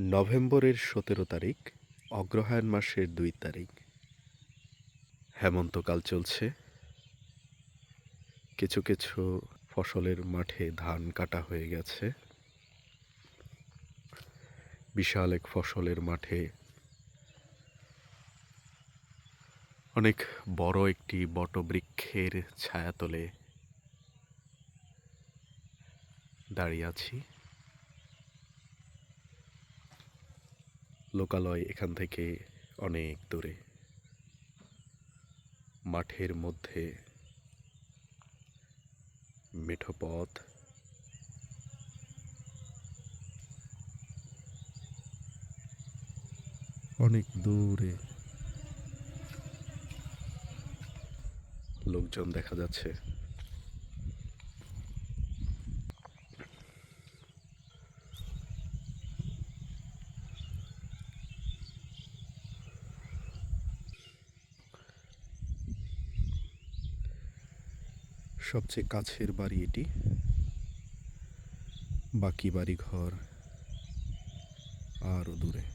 নভেম্বরের সতেরো তারিখ, অগ্রহায়ণ মাসের দুই তারিখ। হেমন্তকাল চলছে। কিছু কিছু ফসলের মাঠে ধান কাটা হয়ে গেছে। বিশাল এক ফসলের মাঠে অনেক বড় একটি বটবৃক্ষের ছায়াতলে দাঁড়িয়ে আছি। লোকালয় এখান থেকে অনেক দূরে। মাঠের মধ্যে মেঠো পথ। অনেক দূরে। লোকজন দেখা যাচ্ছে। সবচেয়ে কাছের বাড়ি এটি। বাকি বাড়ি ঘর আরও দূরে।